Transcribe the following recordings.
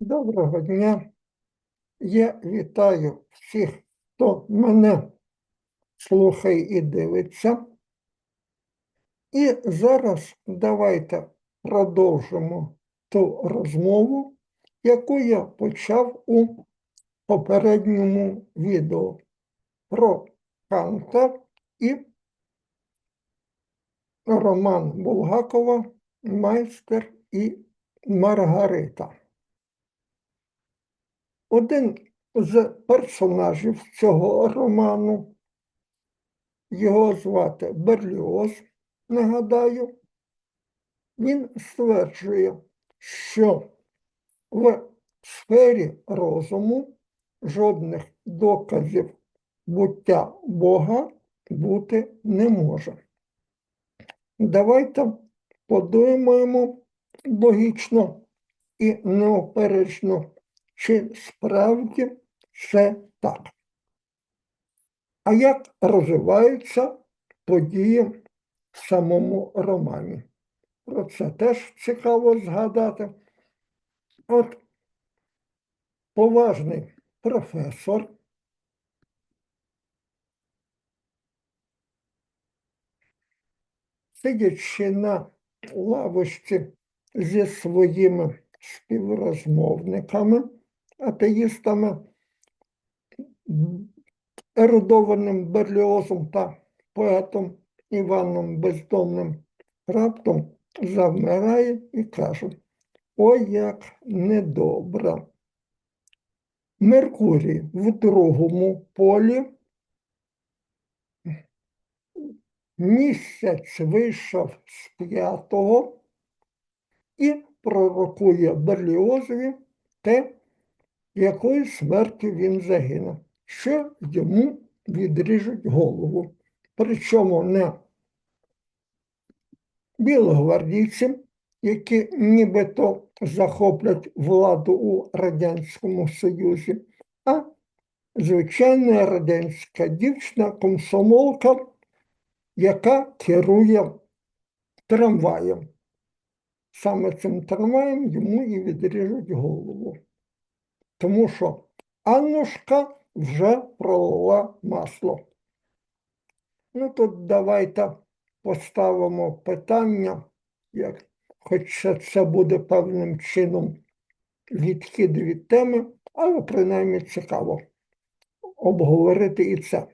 Доброго дня. Я вітаю всіх, хто мене слухає і дивиться. І зараз давайте продовжимо ту розмову, яку я почав у попередньому відео про Канта і роман Булгакова Майстер і Маргарита. Один з персонажів цього роману, його звати Берліоз, нагадаю, він стверджує, що в сфері розуму жодних доказів буття Бога бути не може. Давайте подумаємо логічно і неоперечно, чи справді це так. А як розвиваються події в самому романі? Про це теж цікаво згадати. От поважний професор сидячи на лавочці зі своїми співрозмовниками, атеїстами, ерудованим Берліозом та поетом Іваном Бездомним, раптом завмирає і каже: Ой, як недобре. Меркурій в другому полі місяць вийшов з п'ятого і пророкує Берліозові те, якою смертю він загине, що йому відріжуть голову. Причому не білогвардійці, які нібито захоплять владу у Радянському Союзі, а звичайна радянська дівчина, комсомолка, яка керує трамваєм. Саме цим трамваєм йому і відріжуть голову. Тому що Аннушка вже пролила масло. Ну тут давайте поставимо питання, як, хоча це буде певним чином відхід від теми, але принаймні цікаво обговорити і це.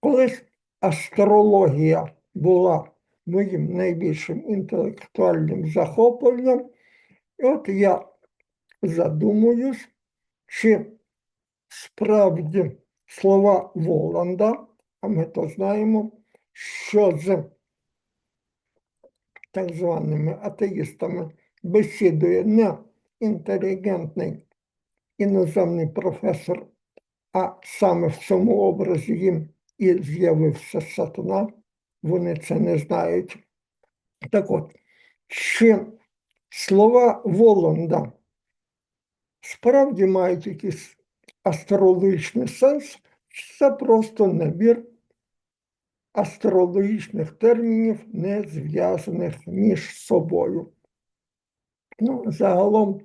Колись астрологія була моїм найбільшим інтелектуальним захопленням, і от я задумуюсь, чи справді слова Воланда, а ми то знаємо, що з так званими атеїстами бесідує не інтелігентний іноземний професор, а саме в цьому образі їм і з'явився сатана, вони це не знають. Так от, чи слова Воланда справді мають якийсь астрологічний сенс, це просто набір астрологічних термінів, не зв'язаних між собою. Ну, загалом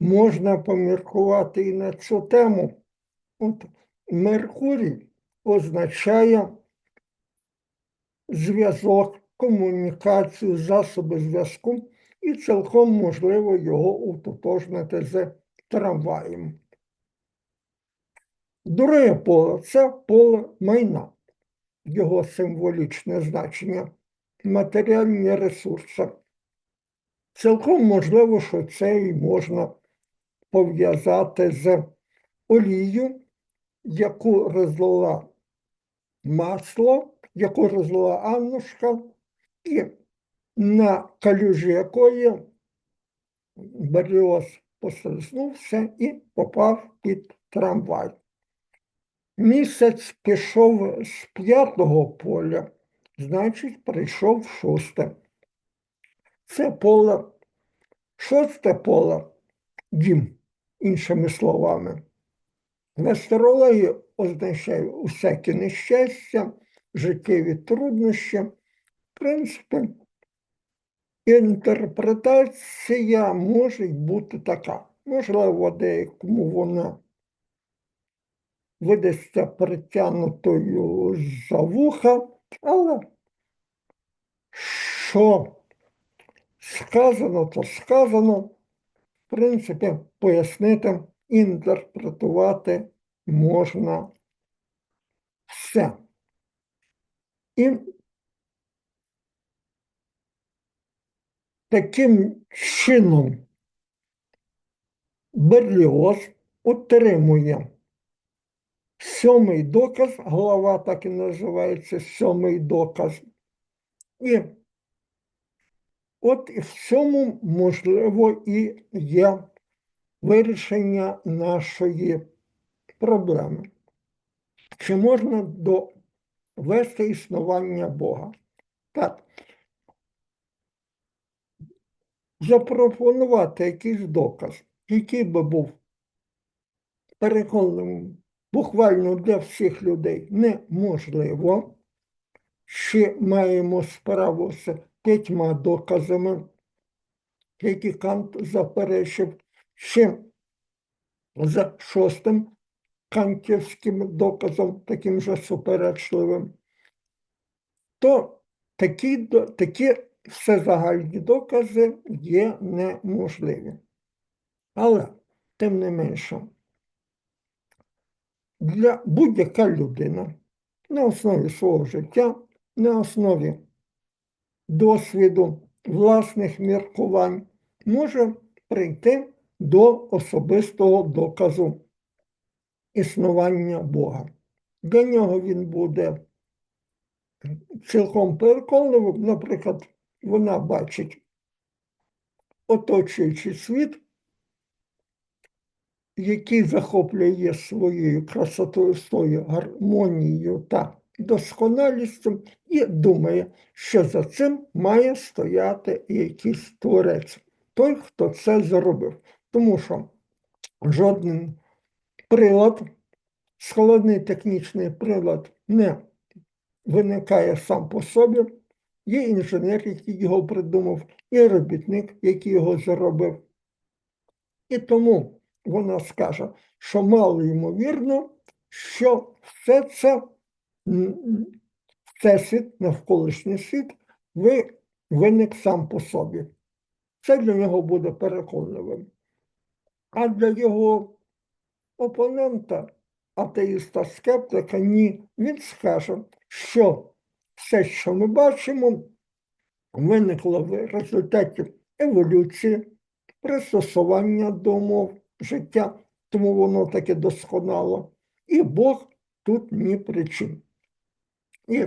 можна поміркувати і на цю тему. От Меркурій означає зв'язок, комунікацію, засоби зв'язку, і цілком можливо його утотожнити з трамваєм. Друге поле це поле майна, його символічне значення, матеріальні ресурси. Цілком можливо, що це і можна пов'язати з олією, яку розлила масло, яку розлила Аннушка, і на калюжі якої Беріоз послизнувся і попав під трамвай. Місяць пішов з п'ятого поля, значить, прийшов шосте. Це поле, шосте поле дім, іншими словами. В астрології означає усяке нещастя, життєві труднощі. В принципі, інтерпретація може бути така. Можливо, деякому вона видасться притягнутою за вуха, але що сказано, то сказано, в принципі, пояснити, інтерпретувати можна все. І таким чином Берліоз отримує сьомий доказ, глава так і називається сьомий доказ. І от і в цьому, можливо, і є вирішення нашої проблеми. Чи можна довести існування Бога? Так. Запропонувати якийсь доказ, який би був переконливим. Буквально для всіх людей неможливо. Ще маємо справу з п'ятьма доказами, які Кант заперечив, ще за шостим кантівським доказом, таким же суперечливим, то такі, до- такі всезагальні докази є неможливі. Але, тим не менше, для будь-яка людина на основі свого життя, на основі досвіду, власних міркувань може прийти до особистого доказу існування Бога. Для нього він буде цілком переконливим. Наприклад, вона бачить оточуючий світ, який захоплює своєю красотою, своєю гармонією та досконалістю, і думає, що за цим має стояти якийсь творець, той, хто це зробив. Тому що жоден прилад, складний технічний прилад не виникає сам по собі. Є інженер, який його придумав, є робітник, який його зробив. І тому вона скаже, що мало ймовірно, що все це всесвіт, навколишній світ, ви- виник сам по собі. Це для нього буде переконливим. А для його опонента, атеїста скептика, ні, він скаже, що все, що ми бачимо, виникло в результаті еволюції, пристосування до умов життя, тому воно таке досконало. І Бог тут ні при чим. І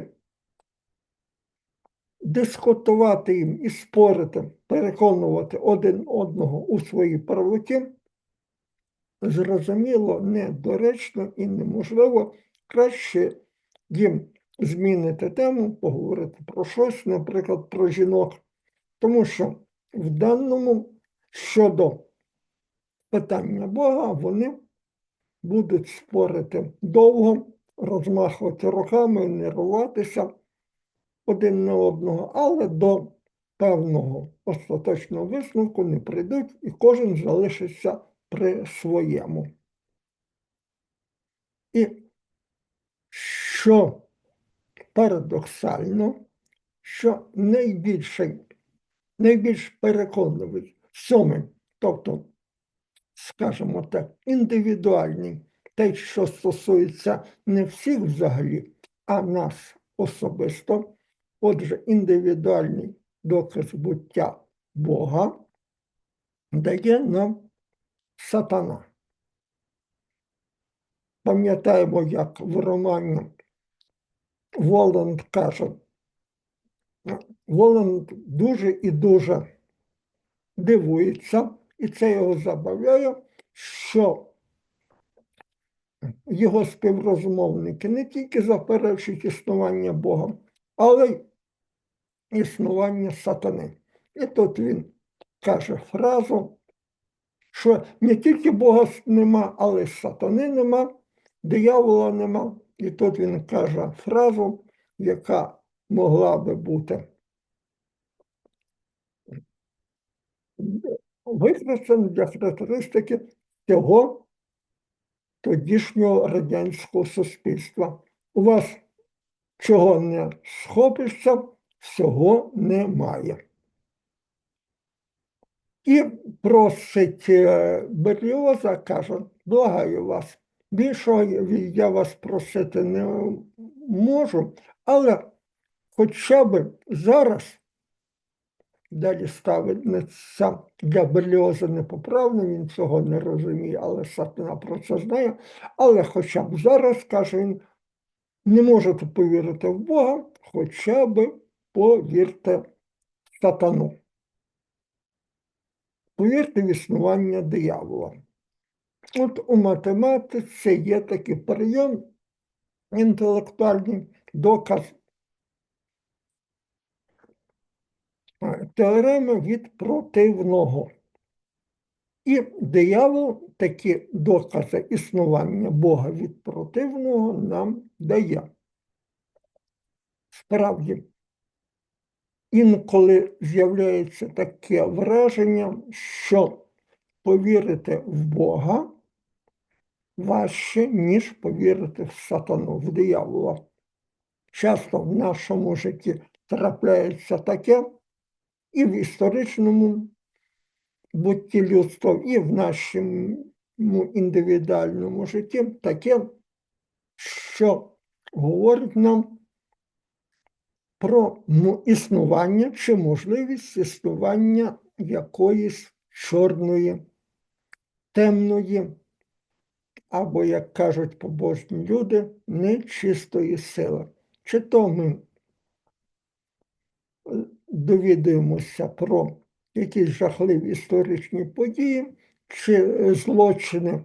дискутувати їм і спорити, переконувати один одного у своїй правоті, зрозуміло, недоречно і неможливо. Краще їм змінити тему, поговорити про щось, наприклад, про жінок. Тому що в даному щодо питання Бога вони будуть спорити довго, розмахувати руками, нервуватися один на одного, але до певного остаточного висновку не прийдуть, і кожен залишиться при своєму. І що парадоксально, що найбільший, найбільш переконливий сьомий, тобто, скажімо так, індивідуальний, те, що стосується не всіх взагалі, а нас особисто, отже, індивідуальний доказ буття Бога дає нам сатана. Пам'ятаємо, як в романі Воланд каже, Воланд дуже і дуже дивується, і це його забавляє, що його співрозмовники не тільки заперечують існування Бога, але й існування сатани. І тут він каже фразу, що не тільки Бога нема, але й сатани нема, диявола нема. І тут він каже фразу, яка могла би бути використано для характеристики цього тодішнього радянського суспільства. У вас чого не схопишся, всього немає. І просить е, Берліоза, каже, благаю вас, більшого я вас просити не можу, але хоча б зараз далі ставиться для Берліоза непоправно, він цього не розуміє, але сатана про це знає. Але хоча б зараз, каже він, не можете повірити в Бога, хоча б повірте сатану. Повірте в існування диявола. От у математиці є такий прийом інтелектуальний доказ теореми від противного. І диявол такі докази існування Бога від противного нам дає. Справді, інколи з'являється таке враження, що повірити в Бога важче, ніж повірити в сатану, в диявола. Часто в нашому житті трапляється таке, і в історичному бутті людства, і в нашому індивідуальному житті таке, що говорить нам про існування чи можливість існування якоїсь чорної, темної, або, як кажуть побожні люди, нечистої сили. Чи то ми е, довідуємося про якісь жахливі історичні події, чи злочини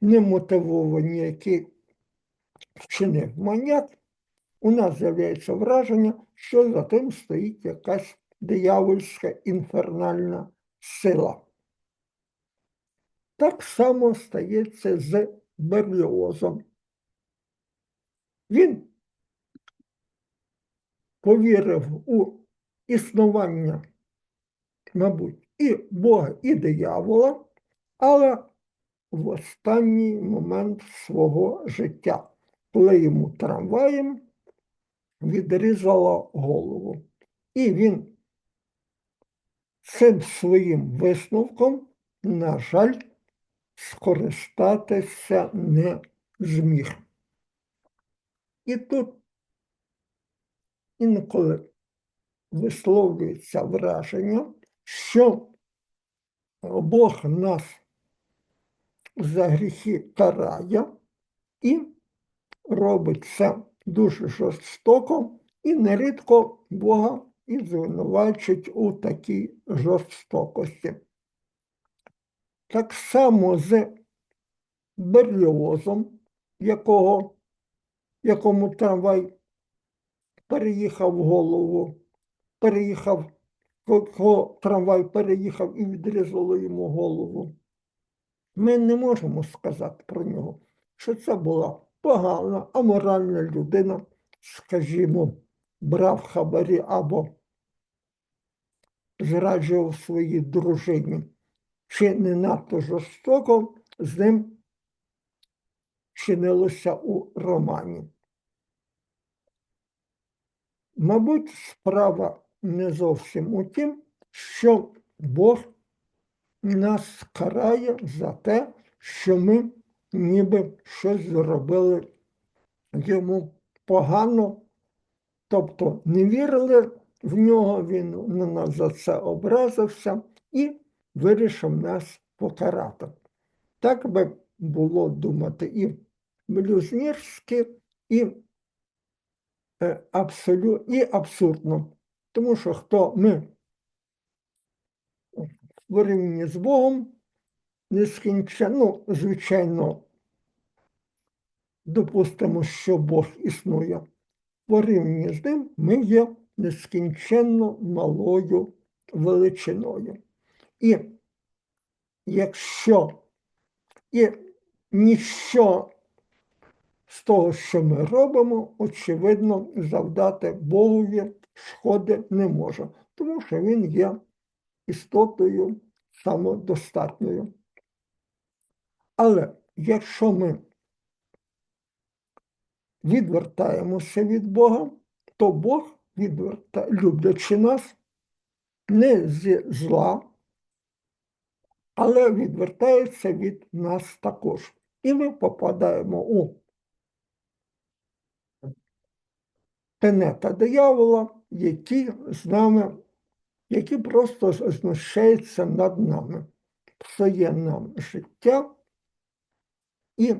немотивовані, які вчинив маньяк, у нас з'являється враження, що за тим стоїть якась диявольська інфернальна сила. Так само стається з Берліозом. Він повірив у існування, мабуть, і Бога, і диявола, але в останній момент свого життя, коли йому трамваєм відрізало голову. І він цим своїм висновком, на жаль, скористатися не зміг. І тут інколи висловлюється враження, що Бог нас за гріхи карає і робить це дуже жорстоко і нерідко Бога і звинувачують у такій жорстокості. Так само з Берліозом, якого, якому трамвай переїхав голову, переїхав, кого трамвай переїхав і відрізало йому голову. Ми не можемо сказати про нього, що це була погана, аморальна людина, скажімо, брав хабарі або зраджував своїй дружині, чи не надто жорстоко з ним чинилося у романі. Мабуть, справа не зовсім у тім, що Бог нас карає за те, що ми ніби щось зробили йому погано, тобто не вірили в нього, він на нас за це образився і вирішив нас покарати. Так би було думати і блюзнірськи, і е, абсолю, і абсурдно. Тому що хто ми в порівнянні з Богом нескінченно, ну, звичайно, допустимо, що Бог існує. В порівнянні з ним ми є нескінченно малою величиною. І якщо і ніщо з того, що ми робимо, очевидно, завдати Богові шкоди не може, тому що він є істотою самодостатньою. Але якщо ми відвертаємося від Бога, то Бог, відверта... люблячи нас, не зі зла, але відвертається від нас також. І ми попадаємо у тенета диявола, які з нами, які просто знущаються над нами, псує нам життя і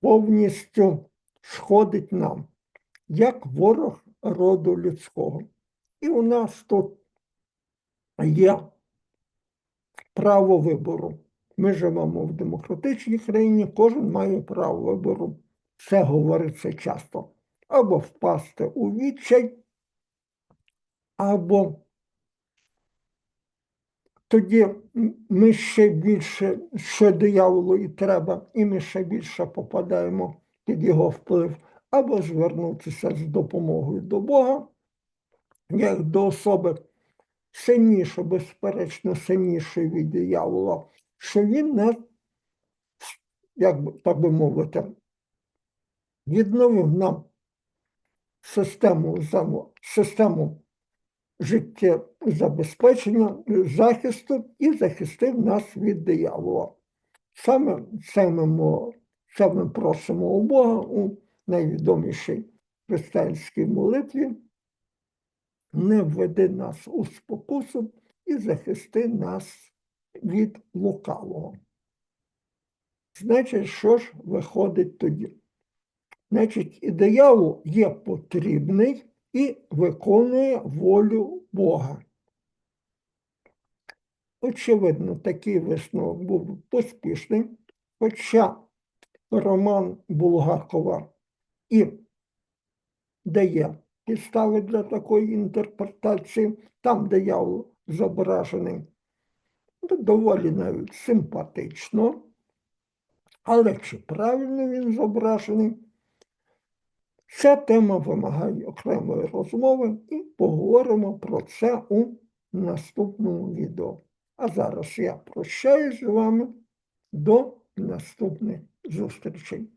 повністю шкодить нам, як ворог роду людського. І у нас тут є право вибору. Ми живемо в демократичній країні, кожен має право вибору. Це говориться часто. Або впасти у відчай, або тоді ми ще більше, що дияволу і треба, і ми ще більше попадаємо під його вплив, або звернутися з допомогою до Бога, як до особи сильніше, безперечно, сильнішої від диявола, що він не, як би, так би мовити, відновив нам систему, систему життєзабезпечення, захисту і захистив нас від диявола. Саме це ми, це ми просимо у Бога у найвідомішій християнській молитві. Не введи нас у спокусу і захисти нас від лукавого. Значить, що ж виходить тоді? Значить, і диявол є потрібний і виконує волю Бога. Очевидно, такий висновок був поспішний, хоча роман Булгакова і дає підстави для такої інтерпретації, там диявол зображений доволі навіть симпатично, але чи правильно він зображений? Ця тема вимагає окремої розмови і поговоримо про це у наступному відео. А зараз я прощаюсь з вами до наступних зустрічей.